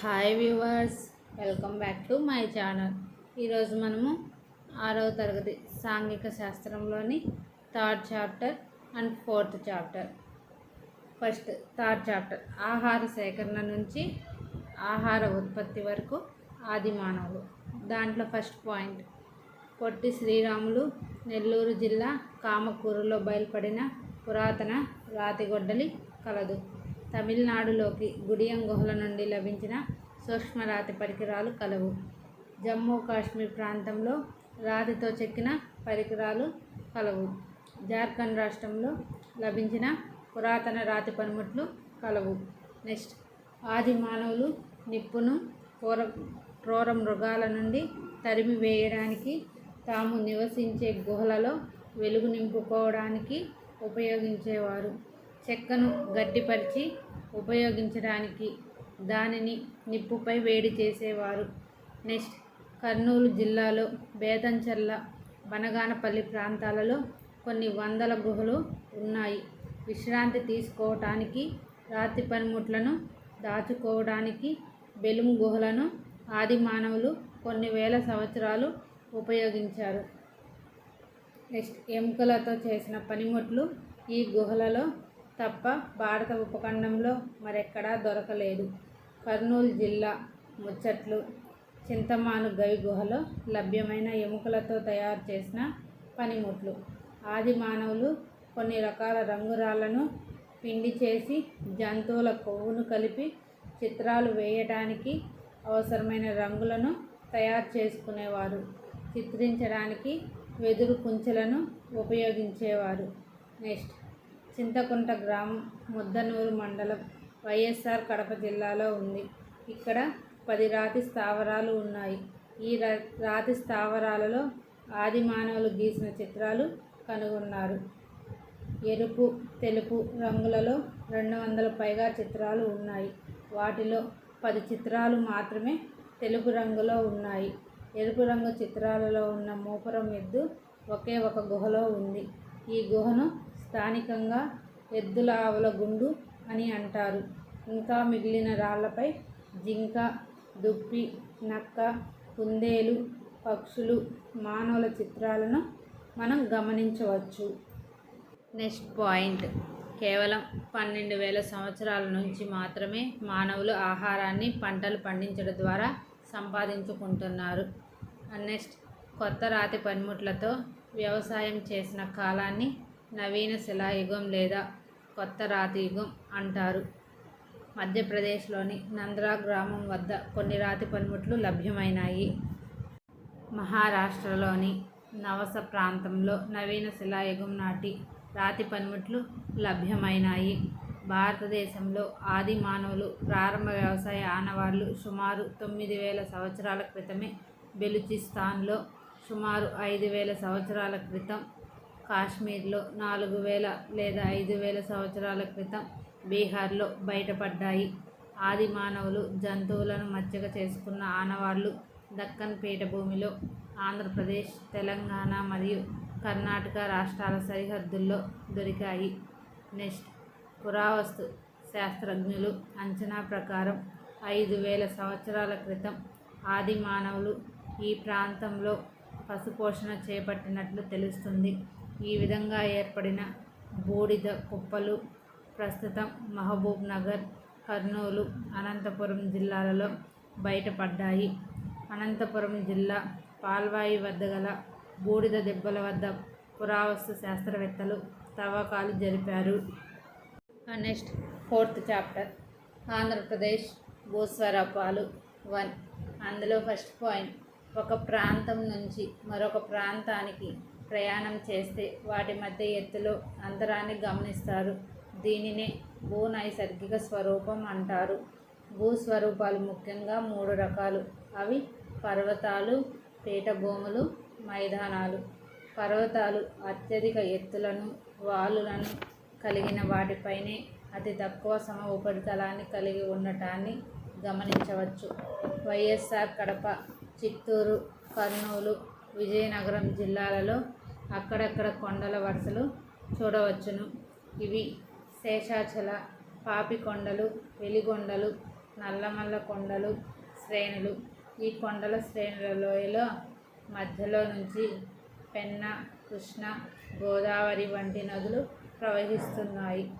Hi viewers welcome back to my channel. ఈరోజు మనము ఆరవ తరగతి సాంఘిక శాస్త్రంలోని third chapter and fourth chapter. First third chapter ఆహార సేకరణ నుంచి ఆహార ఉత్పత్తి వరకు ఆది మానవులు. దాంట్లో ఫస్ట్ పాయింట్ పొట్టి శ్రీరాములు నెల్లూరు జిల్లా కామకూరులో బయలుపడిన పురాతన రాతిగొడ్డలి కలదు. తమిళనాడులోకి గుడియం గుహల నుండి లభించిన సూక్ష్మరాతి పరికరాలు కలవు. జమ్మూ కాశ్మీర్ ప్రాంతంలో రాతితో చెక్కిన పరికరాలు కలవు. జార్ఖండ్ రాష్ట్రంలో లభించిన పురాతన రాతి పనిముట్లు కలవు. నెక్స్ట్ ఆది మానవులు నిప్పును క్రూర క్రూర మృగాల నుండి తరిమి వేయడానికి తాము నివసించే గుహలలో వెలుగు నింపుకోవడానికి ఉపయోగించేవారు. చెక్కను గట్టిపరిచి ఉపయోగించడానికి దానిని నిప్పుపై వేడి చేసేవారు. నెక్స్ట్ కర్నూలు జిల్లాలో బేతంచెర్ల బనగానపల్లి ప్రాంతాలలో కొన్ని వందల గుహలు ఉన్నాయి. విశ్రాంతి తీసుకోవటానికి రాతి పనిముట్లను దాచుకోవడానికి బెలుం గుహలను ఆది మానవులు కొన్ని వేల సంవత్సరాలు ఉపయోగించారు. నెక్స్ట్ ఎముకలతో చేసిన పనిముట్లు ఈ గుహలలో తప్ప భారత ఉపఖండంలో మరెక్కడా దొరకలేదు. కర్నూలు జిల్లా ముచ్చట్లు చింతమాను గవి గుహలో లభ్యమైన ఎముకలతో తయారు చేసిన పనిముట్లు. ఆది మానవులు కొన్ని రకాల రంగురాళ్ళను పిండి చేసి జంతువుల కొవ్వును కలిపి చిత్రాలు వేయడానికి అవసరమైన రంగులను తయారు చేసుకునేవారు. చిత్రించడానికి వెదురు కుంచెలను ఉపయోగించేవారు. నెక్స్ట్. చింతకుంట గ్రామం ముద్దనూరు మండలం వైఎస్ఆర్ కడప జిల్లాలో ఉంది. ఇక్కడ పది రాతి స్థావరాలు ఉన్నాయి. ఈ రాతి స్థావరాలలో ఆది మానవులు గీసిన చిత్రాలు కనుగొన్నారు. ఎరుపు తెలుపు రంగులలో రెండు వందల పైగా చిత్రాలు ఉన్నాయి. వాటిలో పది చిత్రాలు మాత్రమే తెలుపు రంగులో ఉన్నాయి. ఎరుపు రంగు చిత్రాలలో ఉన్న మూపురం ఎద్దు ఒకే ఒక గుహలో ఉంది. ఈ గుహను స్థానికంగా ఎద్దుల ఆవుల గుండు అని అంటారు. ఇంకా మిగిలిన రాళ్ళపై జింక దుప్పి నక్క కుందేలు పక్షులు మానవుల చిత్రాలను మనం గమనించవచ్చు. Next point. కేవలం పన్నెండు వేల సంవత్సరాల నుంచి మాత్రమే మానవులు ఆహారాన్ని పంటలు పండించడం ద్వారా సంపాదించుకుంటున్నారు. నెక్స్ట్ కొత్త రాతి పనిముట్లతో వ్యవసాయం చేసిన కాలాన్ని నవీన శిలాయుగం లేదా కొత్త రాతి యుగం అంటారు. మధ్యప్రదేశ్లోని నంద్రా గ్రామం వద్ద కొన్ని రాతి పనిముట్లు లభ్యమైనాయి. మహారాష్ట్రలోని నవస ప్రాంతంలో నవీన శిలాయుగం నాటి రాతి పనిముట్లు లభ్యమైనాయి. భారతదేశంలో ఆది మానవులు ప్రారంభ వ్యవసాయ ఆనవాళ్ళు సుమారు తొమ్మిది వేల సంవత్సరాల క్రితమే బెలుచిస్తాన్లో సుమారు ఐదు వేల సంవత్సరాల క్రితం కాశ్మీర్లో నాలుగు వేల లేదా ఐదు వేల సంవత్సరాల క్రితం బీహార్లో బయటపడ్డాయి. ఆది మానవులు జంతువులను మచ్చిక చేసుకున్న ఆనవాళ్ళు దక్కన్ పీఠభూమిలో ఆంధ్రప్రదేశ్ తెలంగాణ మరియు కర్ణాటక రాష్ట్రాల సరిహద్దుల్లో దొరికాయి. నెక్స్ట్ పురావస్తు శాస్త్రజ్ఞులు అంచనా ప్రకారం ఐదు వేల సంవత్సరాల క్రితం ఆది మానవులు ఈ ప్రాంతంలో పశుపోషణ చేపట్టినట్లు తెలుస్తుంది. ఈ విధంగా ఏర్పడిన బూడిద కుప్పలు ప్రస్తుతం మహబూబ్ నగర్ కర్నూలు అనంతపురం జిల్లాలలో బయటపడ్డాయి. అనంతపురం జిల్లా పాల్వాయి వద్ద గల బూడిద దెబ్బల వద్ద పురావస్తు శాస్త్రవేత్తలు తవ్వకాలు జరిపారు. నెక్స్ట్ ఫోర్త్ చాప్టర్ ఆంధ్రప్రదేశ్ భూస్వరూపాలు వన్. అందులో ఫస్ట్ పాయింట్ ఒక ప్రాంతం నుంచి మరొక ప్రాంతానికి ప్రయాణం చేస్తే వాటి మధ్య ఎత్తులో అంతరాన్ని గమనిస్తారు. దీనినే భూ నైసర్గిక స్వరూపం అంటారు. భూస్వరూపాలు ముఖ్యంగా మూడు రకాలు. అవి పర్వతాలు పీఠభూములు మైదానాలు. పర్వతాలు అత్యధిక ఎత్తులను వాలులను కలిగిన వాటిపైనే అతి తక్కువ సమ ఉపరితలాన్ని కలిగి ఉండటాన్ని గమనించవచ్చు. వైఎస్ఆర్ కడప చిత్తూరు కర్నూలు విజయనగరం జిల్లాలలో అక్కడక్కడ కొండల వరుసలు చూడవచ్చును. ఇవి శేషాచల పాపికొండలు వెలిగొండలు నల్లమల్ల కొండలు శ్రేణులు. ఈ కొండల శ్రేణుల లోయలో మధ్యలో నుంచి పెన్న కృష్ణ గోదావరి వంటి నదులు ప్రవహిస్తున్నాయి.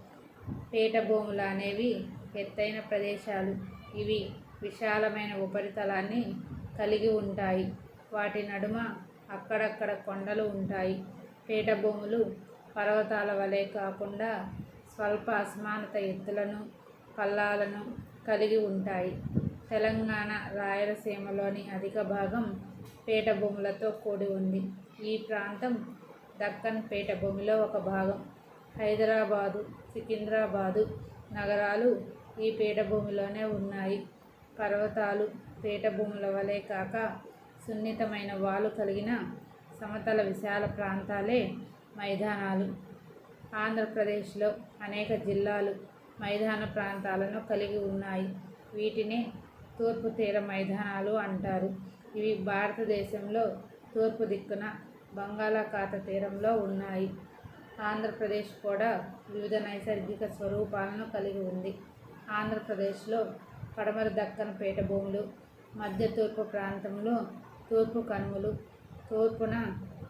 పీఠభూములు అనేవి ఎత్తైన ప్రదేశాలు. ఇవి విశాలమైన ఉపరితలాన్ని కలిగి ఉంటాయి. వాటి నడుమ అక్కడక్కడ కొండలు ఉంటాయి. పీఠభూములు పర్వతాల వలె కాకుండా స్వల్ప అసమానత ఎత్తులను పల్లాలను కలిగి ఉంటాయి. తెలంగాణ రాయలసీమలోని అధిక భాగం పీఠభూములతో కూడి ఉంది. ఈ ప్రాంతం దక్కన్ పీఠభూమిలో ఒక భాగం. హైదరాబాదు సికింద్రాబాదు నగరాలు ఈ పీఠభూమిలోనే ఉన్నాయి. పర్వతాలు పీఠభూముల వలె కాక సున్నితమైన వాలు కలిగిన సమతల విశాల ప్రాంతాలే మైదానాలు. ఆంధ్రప్రదేశ్లో అనేక జిల్లాలు మైదాన ప్రాంతాలను కలిగి ఉన్నాయి. వీటిని తూర్పు తీర మైదానాలు అంటారు. ఇవి భారతదేశంలో తూర్పు దిక్కున బంగాళాఖాత తీరంలో ఉన్నాయి. ఆంధ్రప్రదేశ్ కూడా వివిధ నైసర్గిక స్వరూపాలను కలిగి ఉంది. ఆంధ్రప్రదేశ్లో పడమర దక్కన పీఠభూములు మధ్య తూర్పు ప్రాంతంలో తూర్పు కనుమలు తూర్పున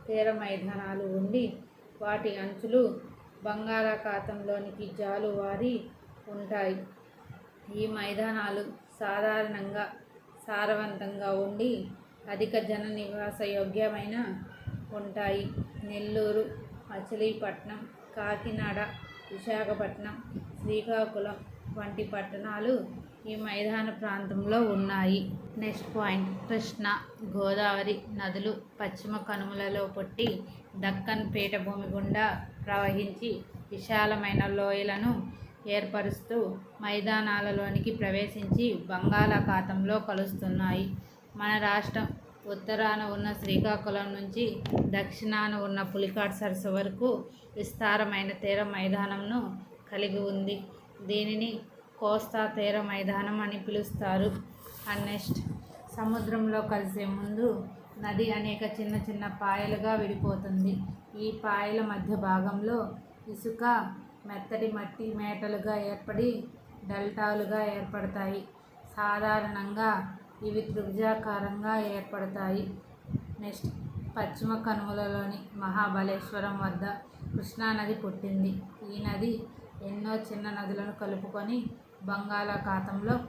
తీర మైదానాలు ఉండి వాటి అంచులు బంగాళాఖాతంలోనికి జాలువారి ఉంటాయి. ఈ మైదానాలు సాధారణంగా సారవంతంగా ఉండి అధిక జన నివాస యోగ్యమైన ఉంటాయి. నెల్లూరు మచిలీపట్నం కాకినాడ విశాఖపట్నం శ్రీకాకుళం వంటి పట్టణాలు ఈ మైదాన ప్రాంతంలో ఉన్నాయి. నెక్స్ట్ పాయింట్ కృష్ణ గోదావరి నదులు పశ్చిమ కనుమలలో పుట్టి దక్కన్ పీఠభూమి గుండా ప్రవహించి విశాలమైన లోయలను ఏర్పరుస్తూ మైదానాలలోనికి ప్రవేశించి బంగాళాఖాతంలో కలుస్తున్నాయి. మన రాష్ట్రం ఉత్తరాన ఉన్న శ్రీకాకుళం నుంచి దక్షిణాన ఉన్న పులికాట్ సరస్సు వరకు విస్తారమైన తీర మైదానంను కలిగి ఉంది. దీనిని కోస్తా తీర మైదానం అని పిలుస్తారు. అండ్ నెక్స్ట్ సముద్రంలో కలిసే ముందు నది అనేక చిన్న చిన్న పాయలుగా విడిపోతుంది. ఈ పాయల మధ్య భాగంలో ఇసుక మెత్తటి మట్టి మేటలుగా ఏర్పడి డెల్టాలుగా ఏర్పడతాయి. సాధారణంగా ఇవి త్రిభుజాకారంగా ఏర్పడతాయి. నెక్స్ట్ పశ్చిమ కనుమలలోని మహాబలేశ్వరం వద్ద కృష్ణానది పుట్టింది. ఈ నది ఎన్నో చిన్న నదులను కలుపుకొని బంగాళాఖాతంలో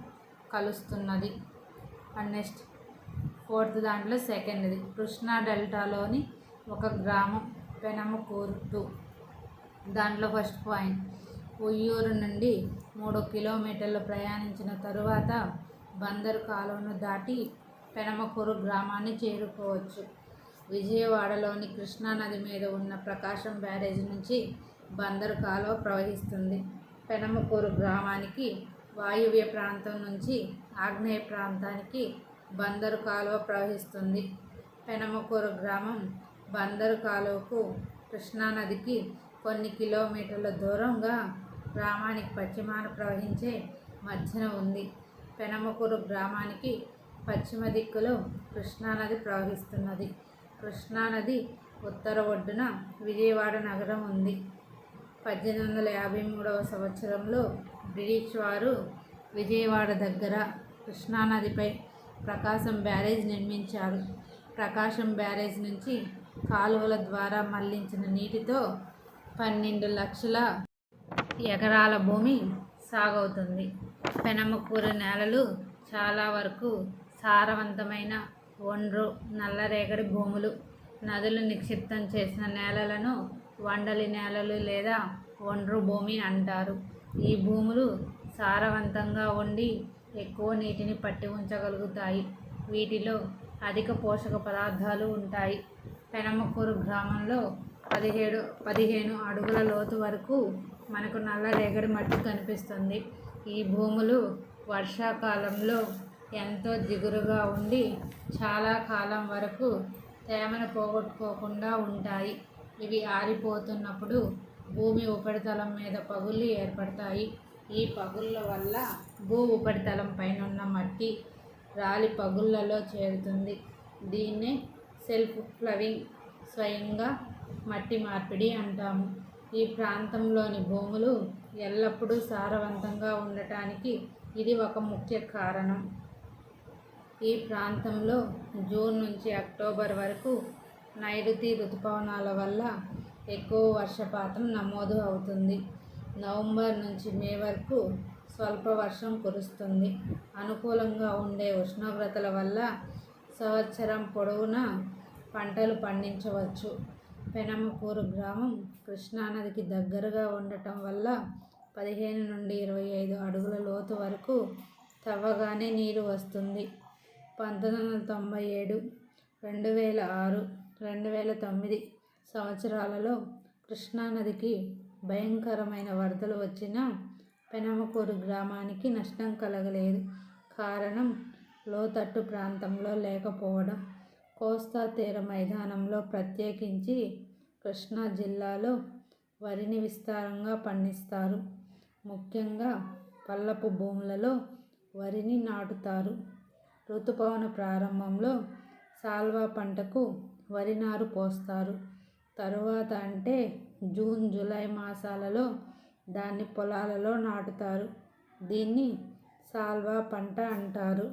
కలుస్తున్నది. అండ్ నెక్స్ట్ ఫోర్త్ దాంట్లో సెకండ్ది. కృష్ణా డెల్టాలోని ఒక గ్రామం పెనమకూర్టు దాంట్లో ఫస్ట్ పాయింట్. ఉయ్యూరు నుండి మూడు కిలోమీటర్లు ప్రయాణించిన తరువాత బందరు కాలువను దాటి పెనమకూరు గ్రామాన్ని చేరుకోవచ్చు. విజయవాడలోని కృష్ణానది మీద ఉన్న ప్రకాశం బ్యారేజ్ నుంచి బందరు కాలువ ప్రవహిస్తుంది. పెనమకూరు గ్రామానికి వాయువ్య ప్రాంతం నుంచి ఆగ్నేయ ప్రాంతానికి బందరు కాలువ ప్రవహిస్తుంది. పెనమకూరు గ్రామం బందరు కాలువకు కృష్ణానదికి కొన్ని కిలోమీటర్ల దూరంగా గ్రామానికి పశ్చిమాన ప్రవహించే మధ్యన ఉంది. పెనమకూరు గ్రామానికి పశ్చిమ దిక్కులో కృష్ణానది ప్రవహిస్తున్నది. కృష్ణానది ఉత్తర ఒడ్డున విజయవాడ నగరం ఉంది. పద్దెనిమిది వందల యాభై మూడవ సంవత్సరంలో బ్రిటిష్ వారు విజయవాడ దగ్గర కృష్ణానదిపై ప్రకాశం బ్యారేజ్ నిర్మించారు. ప్రకాశం బ్యారేజ్ నుంచి కాలువల ద్వారా మళ్ళించిన నీటితో పన్నెండు లక్షల ఎకరాల భూమి సాగవుతుంది. పెనమకూర నేలలు చాలా వరకు సారవంతమైన ఒండ్రు నల్లరేగడి భూములు. నదులు నిక్షిప్తం చేసిన నేలలను వండలి నేలలు లేదా ఒండ్రు భూమి అంటారు. ఈ భూములు సారవంతంగా ఉండి ఎక్కువ నీటిని పట్టి ఉంచగలుగుతాయి. వీటిలో అధిక పోషక పదార్థాలు ఉంటాయి. పెనమకూరు గ్రామంలో పదిహేడు పదిహేను అడుగుల లోతు వరకు మనకు నల్ల రేగడి మట్టి కనిపిస్తుంది. ఈ భూములు వర్షాకాలంలో ఎంతో దిగురుగా ఉండి చాలా కాలం వరకు తేమను పోగొట్టుకోకుండా ఉంటాయి. ఇవి ఆరిపోతున్నప్పుడు భూమి ఉపరితలం మీద పగుళ్ళు ఏర్పడతాయి. ఈ పగుళ్ళ వల్ల భూ ఉపరితలం పైన ఉన్న మట్టి రాలి పగుళ్ళలో చేరుతుంది. దీన్నే సెల్ఫ్ ఫ్లవింగ్ స్వయంగా మట్టి మార్పిడి అంటాము. ఈ ప్రాంతంలోని భూములు ఎల్లప్పుడూ సారవంతంగా ఉండటానికి ఇది ఒక ముఖ్య కారణం. ఈ ప్రాంతంలో జూన్ నుంచి అక్టోబర్ వరకు నైరుతి ఋతుపవనాల వల్ల ఎక్కువ వర్షపాతం నమోదు అవుతుంది. నవంబర్ నుంచి మే వరకు స్వల్ప వర్షం కురుస్తుంది. అనుకూలంగా ఉండే ఉష్ణోగ్రతల వల్ల సంవత్సరం పొడవునా పంటలు పండించవచ్చు. పెనమకూరు గ్రామం కృష్ణానదికి దగ్గరగా ఉండటం వల్ల పదిహేను నుండి ఇరవై ఐదు అడుగుల లోతు వరకు తవ్వగానే నీరు వస్తుంది. పంతొమ్మిది వందల తొంభై ఏడు రెండు వేల ఆరు రెండు వేల తొమ్మిది సంవత్సరాలలో కృష్ణానదికి భయంకరమైన వరదలు వచ్చినా పెనమకూరు గ్రామానికి నష్టం కలగలేదు. కారణం లోతట్టు ప్రాంతంలో లేకపోవడం. కోస్తా తీర మైదానంలో ప్రత్యేకించి కృష్ణా జిల్లాలో వరిని విస్తారంగా పండిస్తారు. ముఖ్యంగా పల్లపు భూములలో వరిని నాటుతారు. ఋతుపవన ప్రారంభంలో సాల్వా పంటకు వరి నారు పోస్తారు. తరువాత అంటే జూన్ జూలై మాసాలలో దాన్ని పొలాలలో నాటుతారు. దీన్ని సాల్వా పంట అంటారు.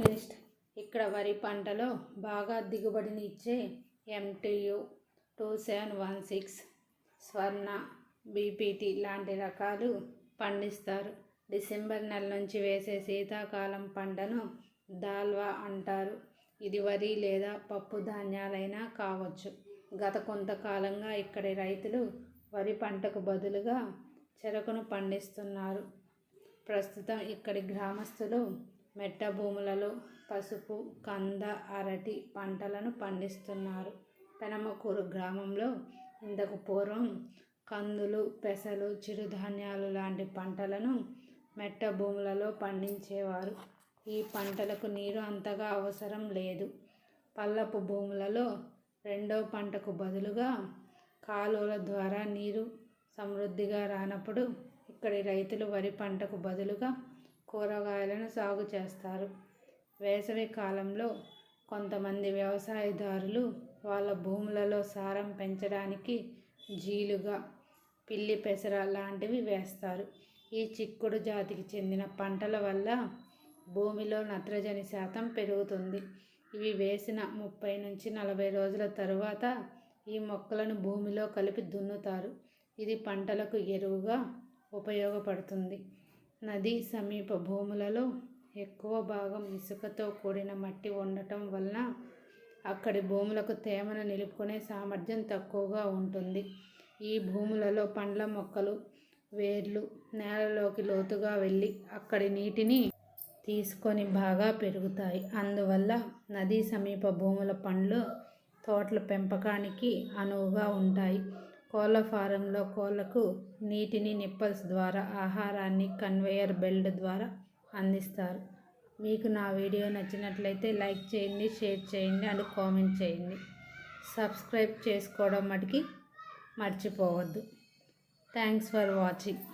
నెక్స్ట్ ఇక్కడ వరి పంటలో బాగా దిగుబడిని ఇచ్చే MTU two seven one six Swarna BPT లాంటి రకాలు పండిస్తారు. డిసెంబర్ నెల నుంచి వేసే శీతాకాలం పంటను దాల్వా అంటారు. ఇది వరి లేదా పప్పు ధాన్యాలైనా కావచ్చు. గత కొంతకాలంగా ఇక్కడి రైతులు వరి పంటకు బదులుగా చెరకును పండిస్తున్నారు. ప్రస్తుతం ఇక్కడి గ్రామస్తులు మెట్ట భూములలో పసుపు కంద అరటి పంటలను పండిస్తున్నారు. పెనమకూరు గ్రామంలో ఇంతకు పూర్వం కందులు పెసలు చిరుధాన్యాలు లాంటి పంటలను మెట్ట భూములలో పండించేవారు. ఈ పంటలకు నీరు అంతగా అవసరం లేదు. పల్లపు భూములలో రెండో పంటకు బదులుగా కాలువల ద్వారా నీరు సమృద్ధిగా రానప్పుడు ఇక్కడి రైతులు వరి పంటకు బదులుగా కూరగాయలను సాగు చేస్తారు. వేసవి కాలంలో కొంతమంది వ్యవసాయదారులు వాళ్ళ భూములలో సారం పెంచడానికి జీలుగా పిల్లి పెసర లాంటివి వేస్తారు. ఈ చిక్కుడు జాతికి చెందిన పంటల వల్ల భూమిలో నత్రజని శాతం పెరుగుతుంది. ఇవి వేసిన ముప్పై నుంచి నలభై రోజుల తరువాత ఈ మొక్కలను భూమిలో కలిపి దున్నుతారు. ఇది పంటలకు ఎరువుగా ఉపయోగపడుతుంది. నది సమీప భూములలో ఎక్కువ భాగం ఇసుకతో కూడిన మట్టి ఉండటం వలన అక్కడి భూములకు తేమను నిలుపుకునే సామర్థ్యం తక్కువగా ఉంటుంది. ఈ భూములలో పండ్ల మొక్కలు వేర్లు నేలలోకి లోతుగా వెళ్ళి అక్కడి నీటిని తీసుకొని బాగా పెరుగుతాయి. అందువల్ల నదీ సమీప భూముల పండ్లు తోటల పెంపకానికి అనువుగా ఉంటాయి. కోళ్ళ ఫారంలో కోళ్ళకు నీటిని నిప్పల్స్ ద్వారా ఆహారాన్ని కన్వేయర్ బెల్ట్ ద్వారా అందిస్తారు. మీకు నా వీడియో నచ్చినట్లయితే లైక్ చేయండి షేర్ చేయండి అండ్ కామెంట్ చేయండి. సబ్స్క్రైబ్ చేసుకోవడం మటుకి మర్చిపోవద్దు. Thanks for watching.